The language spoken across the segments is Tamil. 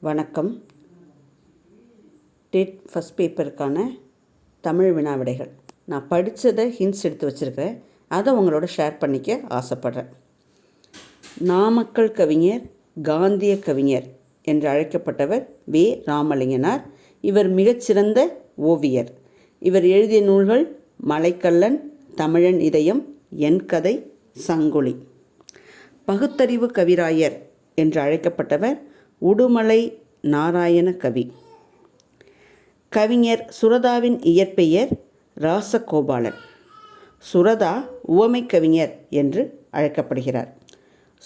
வணக்கம். டெட் ஃபஸ்ட் பேப்பருக்கான தமிழ் வினாவிடைகள். நான் படித்ததை ஹிண்ட்ஸ் எடுத்து வச்சுருக்கிறேன். அதை உங்களோட ஷேர் பண்ணிக்க ஆசைப்பட்றேன். நாமக்கல் கவிஞர் காந்திய கவிஞர் என்று அழைக்கப்பட்டவர் வே. ராமலிங்கனார். இவர் மிகச்சிறந்த ஓவியர். இவர் எழுதிய நூல்கள் மலைக்கல்லன் தமிழன் இதயம் என் கதை சங்குலி. பகுத்தறிவு கவிராயர் என்று அழைக்கப்பட்டவர் உடுமலை நாராயண கவி. கவிஞர் சுரதாவின் இயற்பெயர் ராசகோபாலன். சுரதா உவமை கவிஞர் என்று அழைக்கப்படுகிறார்.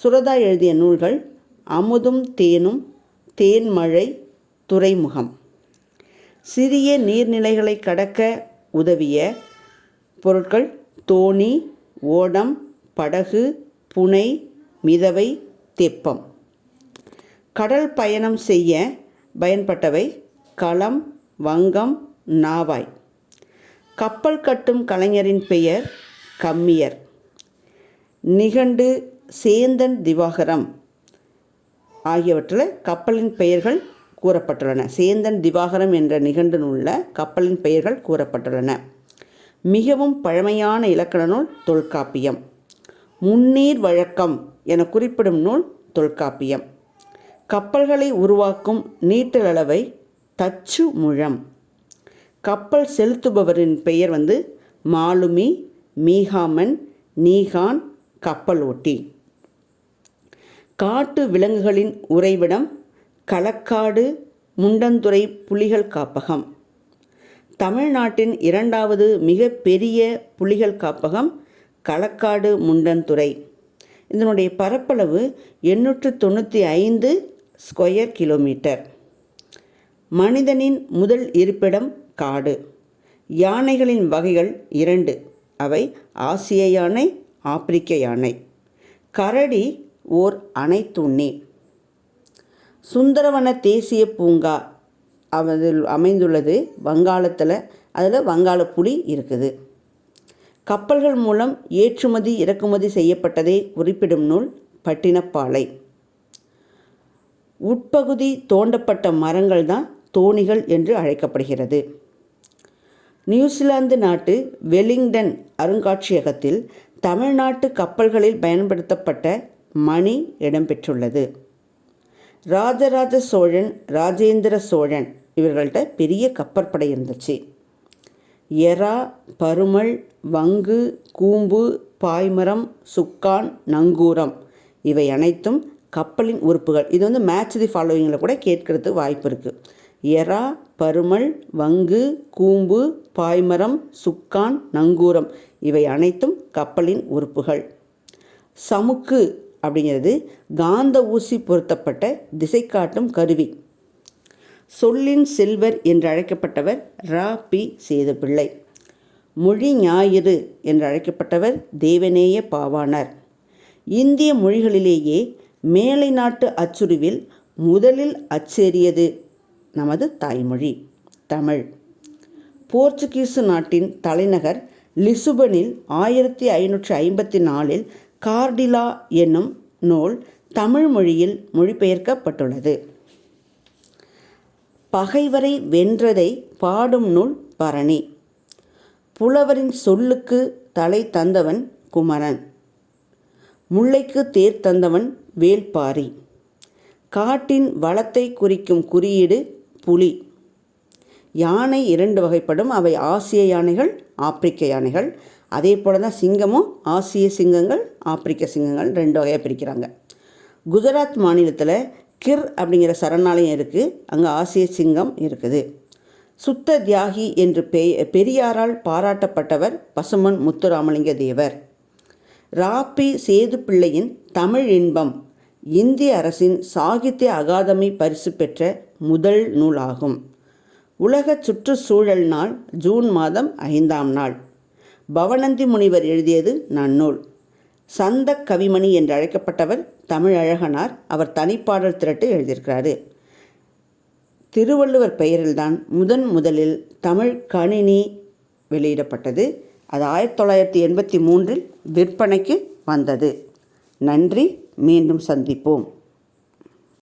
சுரதா எழுதிய நூல்கள் அமுதும் தேனும் தேன்மழை துறைமுகம். சிறிய நீர்நிலைகளை கடக்க உதவிய பொருட்கள் தோணி ஓடம் படகு புனை மிதவை தெப்பம். கடல் பயணம் செய்ய பயன்பட்டவை களம் வங்கம் நாவாய். கப்பல் கட்டும் கலைஞரின் பெயர் கம்மியர். நிகண்டு சேந்தன் திவாகரம் ஆகியவற்றில் கப்பலின் பெயர்கள் கூறப்பட்டுள்ளன. சேந்தன் திவாகரம் என்ற நிகண்டு நூலில் கப்பலின் பெயர்கள் கூறப்பட்டுள்ளன. மிகவும் பழமையான இலக்கண நூல் தொல்காப்பியம். முன்னீர் வழக்கம் என குறிப்பிடும் நூல் தொல்காப்பியம். கப்பல்களை உருவாக்கும் நீட்டல் அளவை தச்சு முழம். கப்பல் செலுத்துபவரின் பெயர் வந்து மாலுமி மீகாமன் நீகான் கப்பல் ஓட்டி. காட்டு விலங்குகளின் உறைவிடம் களக்காடு முண்டந்துறை புலிகள் காப்பகம். தமிழ்நாட்டின் இரண்டாவது மிக பெரிய புலிகள் காப்பகம் களக்காடு முண்டந்துறை. இதனுடைய பரப்பளவு எண்ணூற்று தொண்ணூற்றி ஐந்து ஸ்கொயர் கிலோமீட்டர் மனிதனின் முதல் இருப்பிடம் காடு. யானைகளின் வகைகள் இரண்டு. அவை ஆசிய யானை ஆப்பிரிக்க யானை. கரடி ஓர் அனைத்துண்ணி சுந்தரவன தேசிய பூங்கா அதில் அமைந்துள்ளது வங்காளத்தில். அதில் வங்காள புலி இருக்குது. கப்பல்கள் மூலம் ஏற்றுமதி இறக்குமதி செய்யப்பட்டதை குறிப்பிடும் நூல் பட்டினப்பாலை. உட்பகுதி தோண்டப்பட்ட மரங்கள் தான் தோணிகள் என்று அழைக்கப்படுகிறது. நியூசிலாந்து நாட்டு வெலிங்டன் அருங்காட்சியகத்தில் தமிழ்நாட்டு கப்பல்களில் பயன்படுத்தப்பட்ட மணி இடம்பெற்றுள்ளது. ராஜராஜ சோழன் ராஜேந்திர சோழன் இவர்கள்ட்ட பெரிய கப்பற்படை இருந்துச்சு. எறா பருமல் வங்கு கூம்பு பாய்மரம் சுக்கான் நங்கூரம் இவை அனைத்தும் கப்பலின் உறுப்புகள். இது வந்து மேட்ச் தி ஃபாலோவிங்கில் கூட கேட்கறதுக்கு வாய்ப்பு இருக்குது எறா பருமல் வங்கு கூம்பு பாய்மரம் சுக்கான் நங்கூரம். இவை அனைத்தும் கப்பலின் உறுப்புகள். சமுக்கு அப்படிங்கிறது காந்த ஊசி பொருத்தப்பட்ட திசை காட்டும் கருவி. சொல்லின் செல்வர் என்று அழைக்கப்பட்டவர் ரா. பி. சேதுப்பிள்ளை. மொழி ஞாயிறு என்று அழைக்கப்பட்டவர் தேவநேய பாவாணர். இந்திய மொழிகளிலேயே மேலை நாட்டு அச்சுருவில் முதலில் அச்சேறியது நமது தாய்மொழி தமிழ். போர்ச்சுகீசு நாட்டின் தலைநகர் லிசுபனில் ஆயிரத்தி ஐநூற்றி ஐம்பத்தி நாலில் கார்டிலா என்னும் நூல் தமிழ் மொழியில் மொழிபெயர்க்கப்பட்டுள்ளது. பகைவரை வென்றதை பாடும் நூல் பரணி. புலவரின் சொல்லுக்கு தலை தந்தவன் குமரன். முல்லைக்கு தேர் தந்தவன் வேல்பாரி. காட்டின் வளத்தை குறிக்கும் குறியீடு புலி. யானை இரண்டு வகைப்படும். அவை ஆசிய யானைகள் ஆப்பிரிக்க யானைகள். அதே போல தான் சிங்கமும் ஆசிய சிங்கங்கள் ஆப்பிரிக்க சிங்கங்கள் ரெண்டு வகையாக பிரிக்கிறாங்க. குஜராத் மாநிலத்தில் கிர் அப்படிங்கிற சரணாலயம் இருக்குது அங்கே ஆசிய சிங்கம் இருக்குது. சுத்த தியாகி என்று பெ பெரியாரால் பாராட்டப்பட்டவர் பசுமன் முத்துராமலிங்க தேவர். ராப்பி சேது பிள்ளையின் தமிழ் இன்பம் இந்திய அரசின் சாகித்ய அகாதமி பரிசு பெற்ற முதல் நூலாகும். உலக சுற்றுச்சூழல் நாள் ஜூன் மாதம் ஐந்தாம் நாள். பவனந்தி முனிவர் எழுதியது நன்னூல். சந்த கவிமணி என்று அழைக்கப்பட்டவர் தமிழழகனார் அவர் தனிப்பாடல் திரட்டு எழுதியிருக்கிறாரு. திருவள்ளுவர் பெயரில்தான் முதன் முதலில் தமிழ் கணினி வெளியிடப்பட்டது. அது ஆயிரத்தி தொள்ளாயிரத்தி எண்பத்தி மூன்றில் விற்பனைக்கு வந்தது. நன்றி. மீண்டும் சந்திப்போம்.